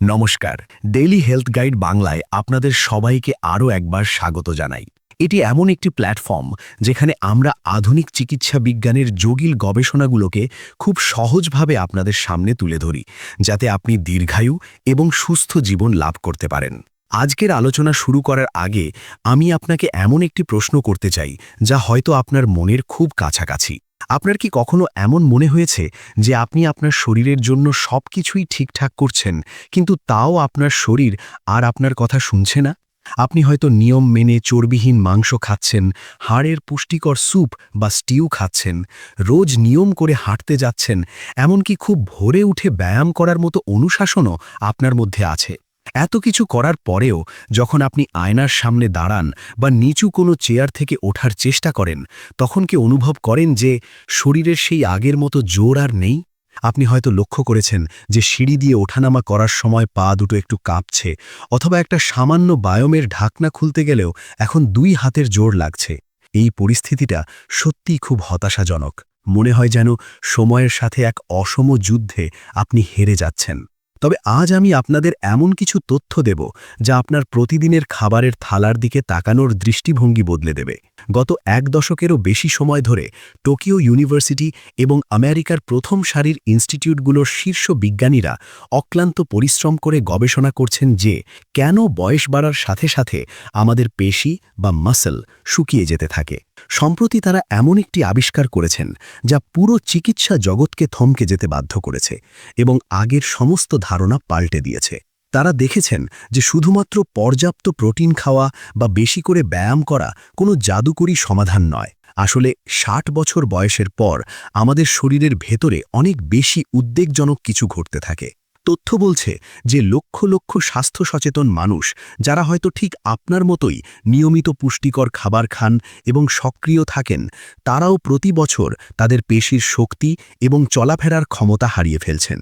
নমস্কার daily health guide বাংলায় আপনাদের সবাইকে আরও একবার স্বাগত জানাই। এটি এমন একটি প্ল্যাটফর্ম যেখানে আমরা আধুনিক চিকিৎসা বিজ্ঞানের জটিল গবেষণাগুলোকে খুব সহজভাবে আপনাদের সামনে তুলে ধরি, যাতে আপনি দীর্ঘায়ু এবং সুস্থ জীবন লাভ করতে পারেন। আজকের আলোচনা শুরু করার আগে আমি আপনাকে এমন একটি প্রশ্ন করতে চাই, যা হয়তো আপনার মনের খুব কাছাকাছি। আপনার কি কখনো এমন মনে হয়েছে যে আপনি আপনার শরীরের জন্য সব কিছুই ঠিকঠাক করছেন, কিন্তু তাও আপনার শরীর আর আপনার কথা শুনছে না? আপনি হয়তো নিয়ম মেনে চর্বিহীন মাংস খাচ্ছেন, হাড়ের পুষ্টিকর স্যুপ বা স্টিউ খাচ্ছেন, রোজ নিয়ম করে হাঁটতে যাচ্ছেন, এমনকি খুব ভোরে উঠে ব্যায়াম করার মতো অনুশাসনও আপনার মধ্যে আছে। এত কিছু করার পরেও যখন আপনি আয়নার সামনে দাঁড়ান বা নিচু কোনো চেয়ার থেকে ওঠার চেষ্টা করেন, তখন কি অনুভব করেন যে শরীরের সেই আগের মতো জোর আর নেই? আপনি হয়তো লক্ষ্য করেছেন যে সিঁড়ি দিয়ে ওঠানামা করার সময় পা দুটো একটু কাঁপছে অথবা একটা সামান্য বায়োমের ঢাকনা খুলতে গেলেও এখন দুই হাতের জোর লাগছে। এই পরিস্থিতিটা সত্যিই খুব হতাশাজনক। মনে হয় যেন সময়ের সাথে এক অসম যুদ্ধে আপনি হেরে যাচ্ছেন। তবে আজ আমি আপনাদের এমন কিছু তথ্য দেব যা আপনার প্রতিদিনের খাবারের থালার দিকে তাকানোর দৃষ্টিভঙ্গি বদলে দেবে। গত এক দশকেরও বেশি সময় ধরে টোকিও ইউনিভার্সিটি এবং আমেরিকার প্রথম সারির ইনস্টিটিউটগুলোর শীর্ষ বিজ্ঞানীরা অক্লান্ত পরিশ্রম করে গবেষণা করছেন যে কেন বয়স বাড়ার সাথে সাথে আমাদের পেশি বা মাসল শুকিয়ে যেতে থাকে। সম্প্রতি তারা এমন একটি আবিষ্কার করেছেন, যা পুরো চিকিৎসা জগৎকে থমকে যেতে বাধ্য করেছে এবং আগের সমস্ত ধারণা পাল্টে দিয়েছে। তারা দেখেছেন যে শুধুমাত্র পর্যাপ্ত প্রোটিন খাওয়া বা বেশি করে ব্যায়াম করা কোনো জাদুকরী সমাধান নয়। আসলে ষাট বছর বয়সের পর আমাদের শরীরের ভেতরে অনেক বেশি উদ্বেগজনক কিছু ঘটতে থাকে। তথ্য বলছে যে লক্ষ লক্ষ স্বাস্থ্য সচেতন মানুষ, যারা হয়তো ঠিক আপনার মতোই নিয়মিত পুষ্টিকর খাবার খান এবং সক্রিয় থাকেন, তারাও প্রতি বছর তাদের পেশির শক্তি এবং চলাফেরার ক্ষমতা হারিয়ে ফেলছেন।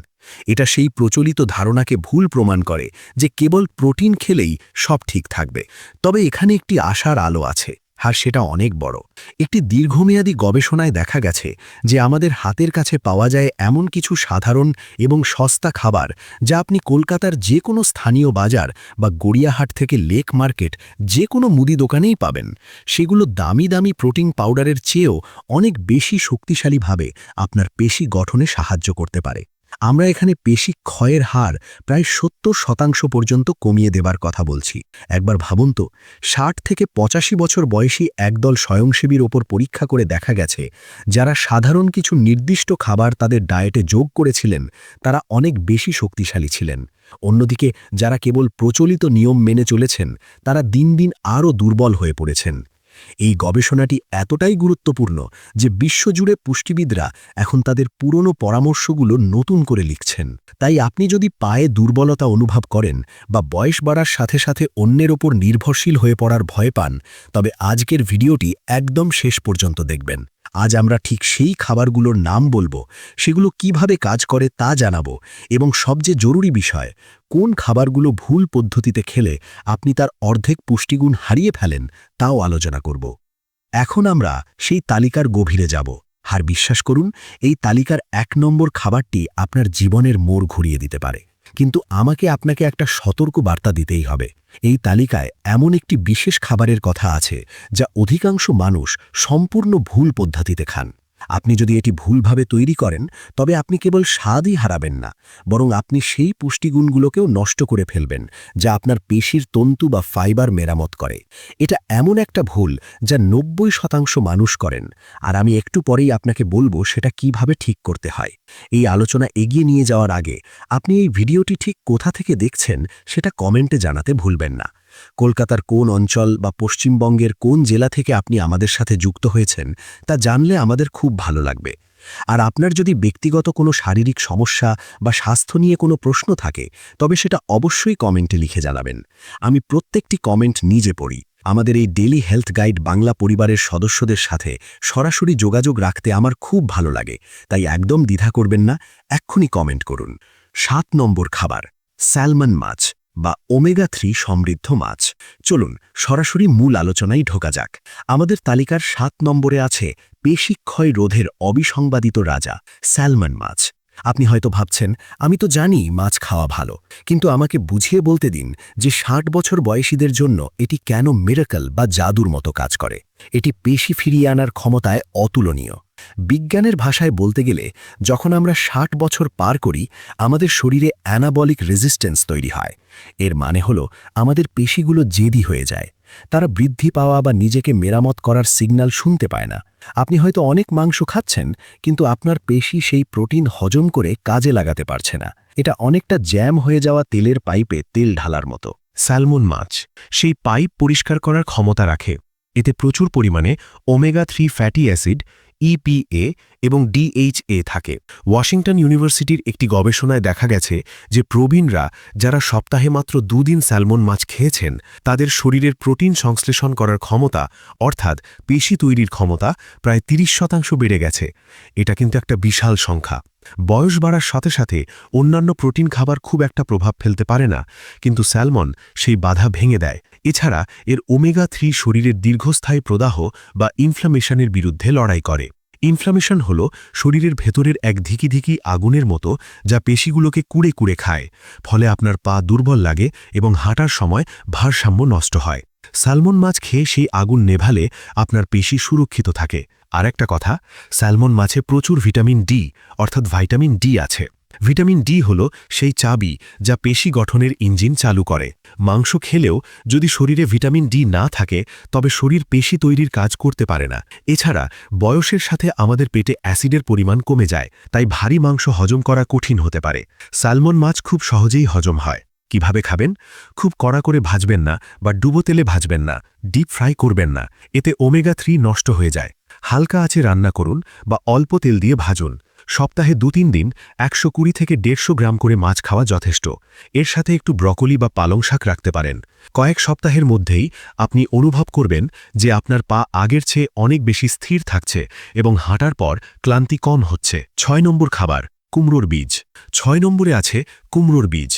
এটা সেই প্রচলিত ধারণাকে ভুল প্রমাণ করে যে কেবল প্রোটিন খেলেই সব ঠিক থাকবে। তবে এখানে একটি আশার আলো আছে। আর সেটা অনেক বড়। একটি দীর্ঘমেয়াদী গবেষণায় দেখা গেছে যে আমাদের হাতের কাছে পাওয়া যায় এমন কিছু সাধারণ এবং সস্তা খাবার যা আপনি কলকাতার যে কোনো স্থানীয় বাজার বা গড়িয়াহাট থেকে লেক মার্কেট যে কোনো মুদি দোকানেই পাবেন। সেগুলো দামি দামি প্রোটিন পাউডারের চেয়েও অনেক বেশি শক্তিশালীভাবে আপনার পেশি গঠনে সাহায্য করতে পারে। আমরা এখানে পেশি ক্ষয়ের হার প্রায় সত্তর শতাংশ পর্যন্ত কমিয়ে দেবার কথা বলছি। একবার ভাবুন তো, ষাট থেকে পঁচাশি বছর বয়সী একদল স্বয়ংসেবীর ওপর পরীক্ষা করে দেখা গেছে, যারা সাধারণ কিছু নির্দিষ্ট খাবার তাদের ডায়েটে যোগ করেছিলেন, তারা অনেক বেশি শক্তিশালী ছিলেন। অন্যদিকে, যারা কেবল প্রচলিত নিয়ম মেনে চলেছেন, তারা দিন দিন আরও দুর্বল হয়ে পড়েছেন। এই গবেষণাটি এতটাই গুরুত্বপূর্ণ যে বিশ্বজুড়ে পুষ্টিবিদরা এখন তাদের পুরনো পরামর্শগুলো নতুন করে লিখছেন। তাই আপনি যদি পায়ে দুর্বলতা অনুভব করেন বা বয়স বাড়ার সাথে সাথে অন্যের ওপর নির্ভরশীল হয়ে পড়ার ভয় পান, তবে আজকের ভিডিওটি একদম শেষ পর্যন্ত দেখবেন। আজ আমরা ঠিক সেই খাবারগুলোর নাম বলব, সেগুলো কীভাবে কাজ করে তা জানাব এবং সবচেয়ে জরুরি বিষয়, কোন খাবারগুলো ভুল পদ্ধতিতে খেলে আপনি তার অর্ধেক পুষ্টিগুণ হারিয়ে ফেলেন তাও আলোচনা করব। এখন আমরা সেই তালিকার গভীরে যাব। আর বিশ্বাস করুন, এই তালিকার এক নম্বর খাবারটি আপনার জীবনের মোড় ঘুরিয়ে দিতে পারে। কিন্তু আমাকে আপনাকে একটা সতর্ক বার্তা দিতেই হবে। এই তালিকায় এমন একটি বিশেষ খাবারের কথা আছে, যা অধিকাংশ মানুষ সম্পূর্ণ ভুল পদ্ধতিতে খান। আপনি যদি এটি ভুলভাবে তৈরি করেন, তবে আপনি কেবল স্বাদই হারাবেন না, বরং আপনি সেই পুষ্টিগুণগুলোকেও নষ্ট করে ফেলবেন, যা আপনার পেশির তন্তু বা ফাইবার মেরামত করে। এটা এমন একটা ভুল যা নব্বই শতাংশ মানুষ করেন, আর আমি একটু পরেই আপনাকে বলব সেটা কীভাবে ঠিক করতে হয়। এই আলোচনা এগিয়ে নিয়ে যাওয়ার আগে, আপনি এই ভিডিওটি ঠিক কোথা থেকে দেখছেন, সেটা কমেন্টে জানাতে ভুলবেন না। কলকাতার কোন অঞ্চল বা পশ্চিমবঙ্গের কোন জেলা থেকে আপনি আমাদের সাথে যুক্ত হয়েছেন, তা জানলে আমাদের খুব ভালো লাগবে। আর আপনার যদি ব্যক্তিগত কোনো শারীরিক সমস্যা বা স্বাস্থ্য নিয়ে কোনো প্রশ্ন থাকে, তবে সেটা অবশ্যই কমেন্টে লিখে জানাবেন। আমি প্রত্যেকটি কমেন্ট নিজে পড়ি। আমাদের এই ডেলি হেলথ গাইড বাংলা পরিবারের সদস্যদের সাথে সরাসরি যোগাযোগ রাখতে আমার খুব ভালো লাগে, তাই একদম দ্বিধা করবেন না, এক্ষুনি কমেন্ট করুন। সাত নম্বর খাবার, স্যালমন মাছ। বা ওমেগা থ্রি সমৃদ্ধ মাছ। চলুন, সরাসরি মূল আলোচনায় ঢোকা যাক। আমাদের তালিকার সাত নম্বরে আছে পেশিক্ষয় রোধের অবিসংবাদিত রাজা, স্যালমন মাছ। আপনি হয়তো ভাবছেন, আমি তো জানি মাছ খাওয়া ভালো, কিন্তু আমাকে বুঝিয়ে বলতে দিন যে ষাট বছর বয়সীদের জন্য এটি কেন মিরাকল বা জাদুর মতো কাজ করে। এটি পেশি ফিরিয়ে আনার ক্ষমতায় অতুলনীয়। বিজ্ঞানের ভাষায় বলতে গেলে, যখন আমরা ষাট বছর পার করি, আমাদের শরীরে অ্যানাবলিক রেজিস্ট্যান্স তৈরি হয়। এর মানে হল, আমাদের পেশিগুলো জেদি হয়ে যায়। তারা বৃদ্ধি পাওয়া বা নিজেকে মেরামত করার সিগন্যাল শুনতে পায় না। আপনি হয়তো অনেক মাংস খাচ্ছেন, কিন্তু আপনার পেশি সেই প্রোটিন হজম করে কাজে লাগাতে পারছে না। এটা অনেকটা জ্যাম হয়ে যাওয়া তেলের পাইপে তেল ঢালার মতো। স্যালমন মাছ, সেই পাইপ পরিষ্কার করার ক্ষমতা রাখে। এতে প্রচুর পরিমাণে omega three fatty acid EPA এবং ডিএইচএ থাকে। ওয়াশিংটন ইউনিভার্সিটির একটি গবেষণায় দেখা গেছে যে প্রবীণরা যারা সপ্তাহে মাত্র দুদিন স্যালমন মাছ খেয়েছেন, তাদের শরীরের প্রোটিন সংশ্লেষণ করার ক্ষমতা, অর্থাৎ পেশি তৈরির ক্ষমতা, প্রায় ৩০ শতাংশ বেড়ে গেছে। এটা কিন্তু একটা বিশাল সংখ্যা। বয়স বাড়ার সাথে সাথে অন্যান্য প্রোটিন খাবার খুব একটা প্রভাব ফেলতে পারে না, কিন্তু স্যালমন সেই বাধা ভেঙে দেয়। এছাড়া এর ওমেগা থ্রি শরীরের দীর্ঘস্থায়ী প্রদাহ বা ইনফ্লামেশনের বিরুদ্ধে লড়াই করে। ইনফ্লামেশন হল শরীরের ভেতরের এক ধিকি ধিকি আগুনের মতো যা পেশিগুলোকে কুড়ে কুড়ে খায়, ফলে আপনার পা দুর্বল লাগে এবং হাঁটার সময় ভারসাম্য নষ্ট হয়। স্যালমন মাছ খেয়ে সেই আগুন নেভালে আপনার পেশি সুরক্ষিত থাকে। আর একটা কথা, স্যালমন মাছে প্রচুর ভিটামিন ডি, অর্থাৎ ভাইটামিন ডি আছে। ভিটামিন ডি হল সেই চাবি যা পেশি গঠনের ইঞ্জিন চালু করে। মাংস খেলেও যদি শরীরে ভিটামিন ডি না থাকে, তবে শরীর পেশি তৈরির কাজ করতে পারে না। এছাড়া, বয়সের সাথে আমাদের পেটে অ্যাসিডের পরিমাণ কমে যায়, তাই ভারী মাংস হজম করা কঠিন হতে পারে। স্যালমন মাছ খুব সহজেই হজম হয়। কীভাবে খাবেন? খুব কড়া করে ভাজবেন না বা ডুবো তেলে ভাজবেন না, ডিপ ফ্রাই করবেন না, এতে ওমেগা থ্রি নষ্ট হয়ে যায়। হালকা আছে রান্না করুন বা অল্প তেল দিয়ে ভাজুন। সপ্তাহে দু তিন দিন একশো কুড়ি থেকে দেড়শো গ্রাম করে মাছ খাওয়া যথেষ্ট। এর সাথে একটু ব্রকলি বা পালং শাক রাখতে পারেন। কয়েক সপ্তাহের মধ্যেই আপনি অনুভব করবেন যে আপনার পা আগের চেয়ে অনেক বেশি স্থির থাকছে এবং হাঁটার পর ক্লান্তি কম হচ্ছে। ছয় নম্বর খাবার, কুমড়োর বীজ। ছয় নম্বরে আছে কুমড়োর বীজ।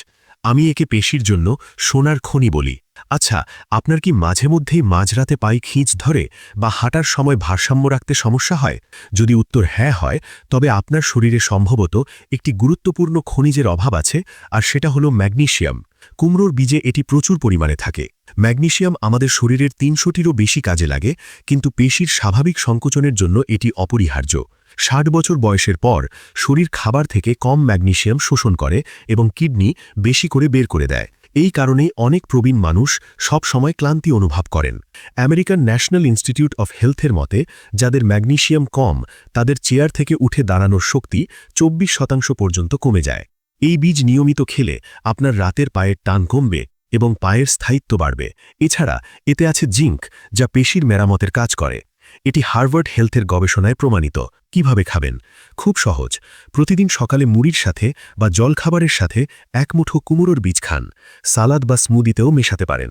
আমি একে পেশির জন্য সোনার খনি বলি। আচ্ছা আপনার কি মাঝে মধ্যেই মাঝরাতে পায়ে খিঁচ ধরে বা হাঁটার সময় ভারসাম্য রাখতে সমস্যা হয়? যদি উত্তর হ্যাঁ হয়, তবে আপনার শরীরে সম্ভবত একটি গুরুত্বপূর্ণ খনিজের অভাব আছে, আর সেটা হলো ম্যাগনেশিয়াম। কুমড়োর বীজে এটি প্রচুর পরিমাণে থাকে। ম্যাগনেশিয়াম আমাদের শরীরের তিনশোটিরও বেশি কাজে লাগে, কিন্তু পেশির স্বাভাবিক সংকোচনের জন্য এটি অপরিহার্য। ষাট বছর বয়সের পর শরীর খাবার থেকে কম ম্যাগনেশিয়াম শোষণ করে এবং কিডনি বেশি করে বের করে দেয়। এই কারণেই অনেক প্রবীণ মানুষ সব সময় ক্লান্তি অনুভব করেন। আমেরিকান ন্যাশনাল ইনস্টিটিউট অফ হেলথের মতে, যাদের ম্যাগনেশিয়াম কম, তাদের চেয়ার থেকে উঠে দাঁড়ানোর শক্তি চব্বিশ শতাংশ পর্যন্ত কমে যায়। এই বীজ নিয়মিত খেলে আপনার রাতের পায়ের টান কমবে এবং পায়ের স্থায়িত্ব বাড়বে। এছাড়া এতে আছে জিঙ্ক, যা পেশির মেরামতের কাজ করে। এটি হার্ভার্ড হেলথের গবেষণায় প্রমাণিত। কীভাবে খাবেন? খুব সহজ। প্রতিদিন সকালে মুড়ির সাথে বা জলখাবারের সাথে এক মুঠো কুমড়োর বীজ খান। সালাদ বা স্মুদিতেও মেশাতে পারেন।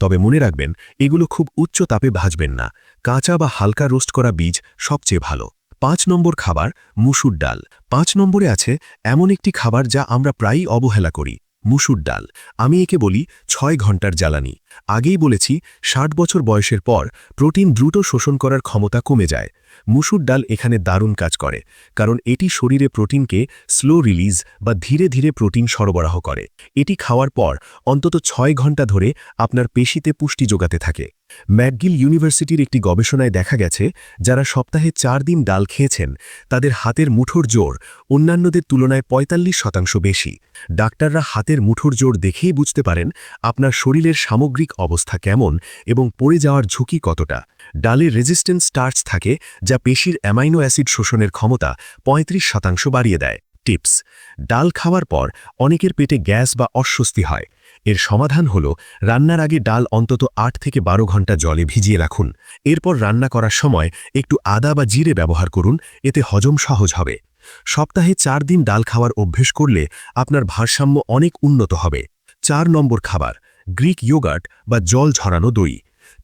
তবে মনে রাখবেন, এগুলো খুব উচ্চ তাপে ভাজবেন না। কাঁচা বা হালকা রোস্ট করা বীজ সবচেয়ে ভালো। পাঁচ নম্বর খাবার মুসুর ডাল। পাঁচ নম্বরে আছে এমন একটি খাবার যা আমরা প্রায়ই অবহেলা করি, মুসুর ডাল। আমি একে বলি ছয় ঘণ্টার জ্বালানি। আগেই বলেছি, ষাট বছর বয়সের পর প্রোটিন দ্রুত শোষণ করার ক্ষমতা কমে যায়। মুসুর ডাল এখানে দারুণ কাজ করে, কারণ এটি শরীরে প্রোটিনকে স্লো রিলিজ বা ধীরে ধীরে প্রোটিন সরবরাহ করে। এটি খাওয়ার পর অন্তত ছয় ঘণ্টা ধরে আপনার পেশিতে পুষ্টি যোগাতে থাকে। ম্যাকগিল ইউনিভার্সিটির একটি গবেষণায় দেখা গেছে, যারা সপ্তাহে চার দিন ডাল খেয়েছেন, তাদের হাতের মুঠোর জোর অন্যান্যদের তুলনায় ৪৫ শতাংশ বেশি। ডাক্তাররা হাতের মুঠোর জোর দেখেই বুঝতে পারেন আপনার শরীরের সামগ্রিক অবস্থা কেমন এবং পড়ে যাওয়ার ঝুঁকি কতটা। ডালে রেজিস্ট্যান্স স্টার্চ থাকে যা পেশির অ্যামাইনো অ্যাসিড শোষণের ক্ষমতা ৩৫ শতাংশ বাড়িয়ে দেয়। টিপস, ডাল খাওয়ার পর অনেকের পেটে গ্যাস বা অস্বস্তি হয়। এর সমাধান হল রান্নার আগে ডাল অন্তত আট থেকে বারো ঘণ্টা জলে ভিজিয়ে রাখুন। এরপর রান্না করার সময় একটু আদা বা জিরে ব্যবহার করুন, এতে হজম সহজ হবে। সপ্তাহে চার দিন ডাল খাওয়ার অভ্যেস করলে আপনার ভারসাম্য অনেক উন্নত হবে। চার নম্বর খাবার, গ্রিক ইয়োগার্ট বা জল ঝরানো দই।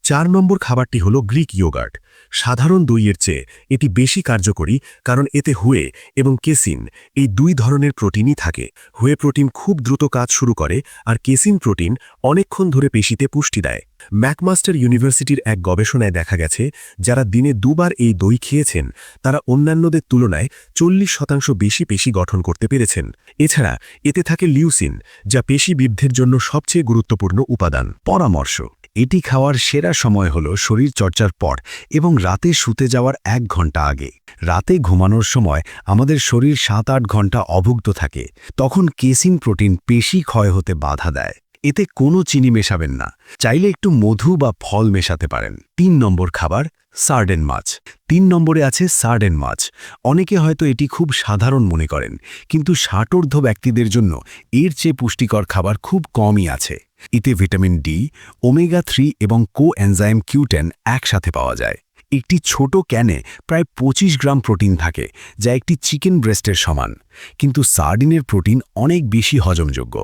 চার নম্বর খাবারটি হল গ্রিক ইয়োগার্ট। সাধারণ দইয়ের চেয়ে এটি বেশি কার্যকরী কারণ এতে হুয়ে এবং কেসিন এই দুই ধরনের প্রোটিনই থাকে। হুয়ে প্রোটিন খুব দ্রুত কাজ শুরু করে আর কেসিন প্রোটিন অনেকক্ষণ ধরে পেশিতে পুষ্টি দেয়। ম্যাকমাস্টার ইউনিভার্সিটির এক গবেষণায় দেখা গেছে, যারা দিনে দুবার এই দই খেয়েছেন, তারা অন্যান্যদের তুলনায় চল্লিশ শতাংশ বেশি পেশি গঠন করতে পেরেছেন। এছাড়া এতে থাকে লিউসিন, যা পেশি বৃদ্ধির জন্য সবচেয়ে গুরুত্বপূর্ণ উপাদান। পরামর্শ এটি খাওয়ার সেরা সময় হল শরীর চর্চার পর এবং রাতে শুতে যাওয়ার এক ঘণ্টা আগে। রাতে ঘুমানোর সময় আমাদের শরীর সাত আট ঘণ্টা অভুক্ত থাকে, তখন কেসিন প্রোটিন পেশি ক্ষয় হতে বাধা দেয়। এতে কোনো চিনি মেশাবেন না, চাইলে একটু মধু বা ফল মেশাতে পারেন। তিন নম্বর খাবার, সার্ডেন মাছ। তিন নম্বরে আছে সার্ডেন মাছ। অনেকে হয়তো এটি খুব সাধারণ মনে করেন, কিন্তু ষাটোর্ধ্ব ব্যক্তিদের জন্য এর চেয়ে পুষ্টিকর খাবার খুব কমই আছে। এতে ভিটামিন ডি, ওমেগা থ্রি এবং কো এনজাইম কিউটেন একসাথে পাওয়া যায়। একটি ছোট ক্যানে প্রায় ২৫ গ্রাম প্রোটিন থাকে, যা একটি চিকেন ব্রেস্টের সমান। কিন্তু সার্ডিনের প্রোটিন অনেক বেশি হজমযোগ্য।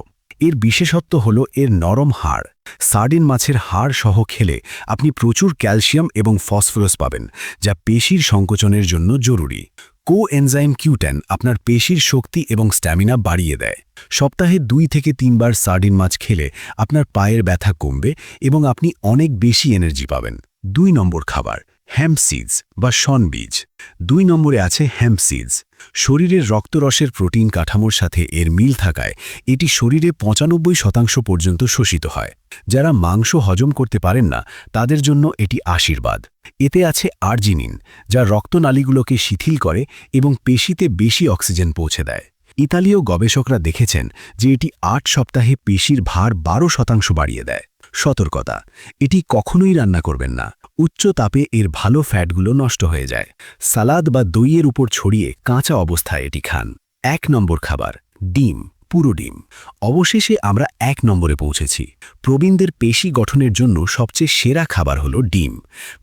এর বিশেষত্ব হল এর নরম হাড়। সার্ডিন মাছের হাড় সহ খেলে আপনি প্রচুর ক্যালসিয়াম এবং ফসফরাস পাবেন, যা পেশির সংকোচনের জন্য জরুরি। কো এনজাইম কিউটেন আপনার পেশির শক্তি এবং স্ট্যামিনা বাড়িয়ে দেয়। সপ্তাহে দুই থেকে তিনবার সার্ডিন মাছ খেলে আপনার পায়ের ব্যথা কমবে এবং আপনি অনেক বেশি এনার্জি পাবেন। দুই নম্বর খাবার হ্যাম্প সিডস বা শন বীজ। দুই নম্বরে আছে হ্যাম্প সিডস শরীরের রক্তরসের প্রোটিন কাঠামোর সাথে এর মিল থাকায় এটি শরীরে পঁচানব্বই শতাংশ পর্যন্ত শোষিত হয়। যারা মাংস হজম করতে পারেন না, তাদের জন্য এটি আশীর্বাদ। এতে আছে আর্জিনিন, যা রক্তনালীগুলোকে শিথিল করে এবং পেশিতে বেশি অক্সিজেন পৌঁছে দেয়। ইতালীয় গবেষকরা দেখেছেন যে এটি আট সপ্তাহে পেশির ভার বারো শতাংশ বাড়িয়ে দেয়। সতর্কতা। এটি কখনোই রান্না করবেন না। উচ্চ তাপে এর ভালো ফ্যাটগুলো নষ্ট হয়ে যায়। সালাদ বা দইয়ের উপর ছড়িয়ে কাঁচা অবস্থায় এটি খান। এক নম্বর খাবার, ডিম। পুরো ডিম। অবশেষে আমরা এক নম্বরে পৌঁছেছি। প্রবীণদের পেশি গঠনের জন্য সবচেয়ে সেরা খাবার হলো ডিম,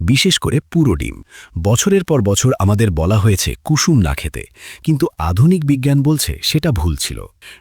বিশেষ করে পুরো ডিম। বছরের পর বছর আমাদের বলা হয়েছে কুসুম না খেতে, কিন্তু আধুনিক বিজ্ঞান বলছে সেটা ভুল ছিল।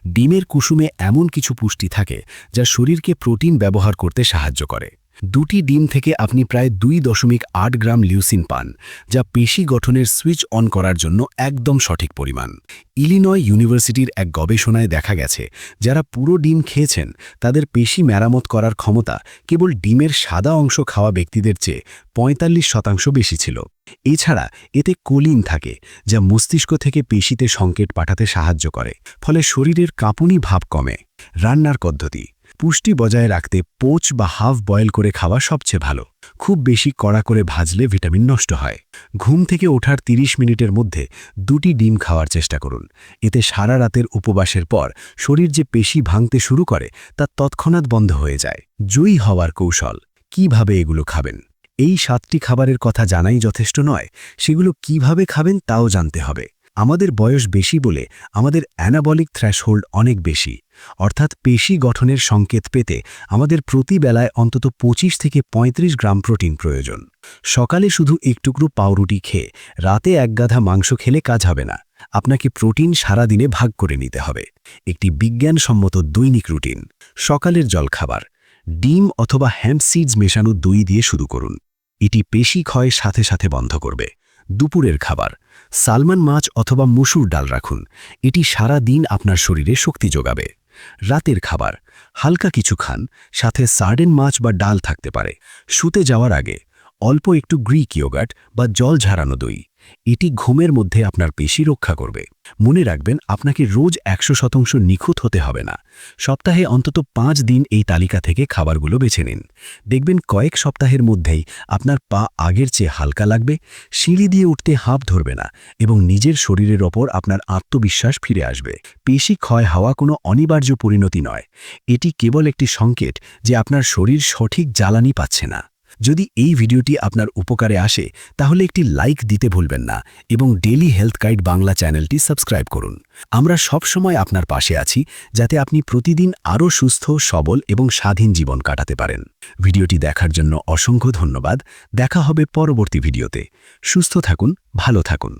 ডিমের কুসুমে এমন কিছু পুষ্টি থাকে যা শরীরকে প্রোটিন ব্যবহার করতে সাহায্য করে। দুটি ডিম থেকে আপনি প্রায় দুই দশমিক আট গ্রাম লিউসিন পান, যা পেশি গঠনের সুইচ অন করার জন্য একদম সঠিক পরিমাণ। ইলিনয় ইউনিভার্সিটির এক গবেষণায় দেখা গেছে, যারা পুরো ডিম খেয়েছেন, তাদের পেশি মেরামত করার ক্ষমতা কেবল ডিমের সাদা অংশ খাওয়া ব্যক্তিদের চেয়ে পঁয়তাল্লিশ শতাংশ বেশি ছিল। এছাড়া এতে কোলিন থাকে, যা মস্তিষ্ক থেকে পেশিতে সংকেত পাঠাতে সাহায্য করে, ফলে শরীরের কাঁপুনি ভাব কমে। রান্নার পদ্ধতি পুষ্টি বজায় রাখতে পোচ বা হাফ বয়েল করে খাওয়া সবচেয়ে ভালো। খুব বেশি কড়া করে ভাজলে ভিটামিন নষ্ট হয়। ঘুম থেকে ওঠার ৩০ মিনিটের মধ্যে দুটি ডিম খাওয়ার চেষ্টা করুন। এতে সারা রাতের উপবাসের পর শরীর যে পেশি ভাঙতে শুরু করে, তা তৎক্ষণাৎ বন্ধ হয়ে যায়। জয়ী হওয়ার কৌশল, কীভাবে এগুলো খাবেন? এই সাতটি খাবারের কথা জানাই যথেষ্ট নয়, সেগুলো কীভাবে খাবেন তাও জানতে হবে। আমাদের বয়স বেশি বলে আমাদের অ্যানাবলিক থ্র্যাশহোল্ড অনেক বেশি। অর্থাৎ পেশি গঠনের সংকেত পেতে আমাদের প্রতি বেলায় অন্তত ২৫ থেকে ৩৫ গ্রাম প্রোটিন প্রয়োজন। সকালে শুধু একটুকরো পাউরুটি খেয়ে রাতে এক গাধা মাংস খেলে কাজ হবে না। আপনাকে প্রোটিন সারা দিনে ভাগ করে নিতে হবে। একটি বিজ্ঞানসম্মত দৈনিক রুটিন। সকালের জলখাবার। ডিম অথবা হ্যাম্প সিডস মেশানো দই দিয়ে শুরু করুন। এটি পেশি ক্ষয় সাথে সাথে বন্ধ করবে। দুপুরের খাবার। সালমান মাছ অথবা মুসুর ডাল রাখুন। এটি সারা দিন আপনার শরীরে শক্তি যোগাবে। রাতের খাবার, হালকা কিছু খান, সাথে সার্ডেন মাছ বা ডাল থাকতে পারে। শুতে যাওয়ার আগে অল্প একটু গ্রিক ইয়োগাট বা জল ঝারানো দই। এটি ঘুমের মধ্যে আপনার পেশি রক্ষা করবে। মনে রাখবেন, আপনাকে রোজ একশো শতাংশ নিখুঁত হতে হবে না। সপ্তাহে অন্তত পাঁচ দিন এই তালিকা থেকে খাবারগুলো বেছে নিন। দেখবেন কয়েক সপ্তাহের মধ্যেই আপনার পা আগের চেয়ে হালকা লাগবে, সিঁড়ি দিয়ে উঠতে হাঁপ ধরবে না এবং নিজের শরীরের ওপর আপনার আত্মবিশ্বাস ফিরে আসবে। পেশি ক্ষয় হওয়া কোনো অনিবার্য পরিণতি নয়। এটি কেবল একটি সংকেত যে আপনার শরীর সঠিক জ্বালানি পাচ্ছে না। যদি এই ভিডিওটি আপনার উপকারে আসে, তাহলে একটি লাইক দিতে ভুলবেন না এবং ডেলি হেলথ গাইড বাংলা চ্যানেলটি সাবস্ক্রাইব করুন। আমরা সব সময় আপনার পাশে আছি যাতে আপনি প্রতিদিন আরও সুস্থ, সবল এবং স্বাধীন জীবন কাটাতে পারেন। ভিডিওটি দেখার জন্য অসংখ্য ধন্যবাদ। দেখা হবে পরবর্তী ভিডিওতে। সুস্থ থাকুন, ভালো থাকুন।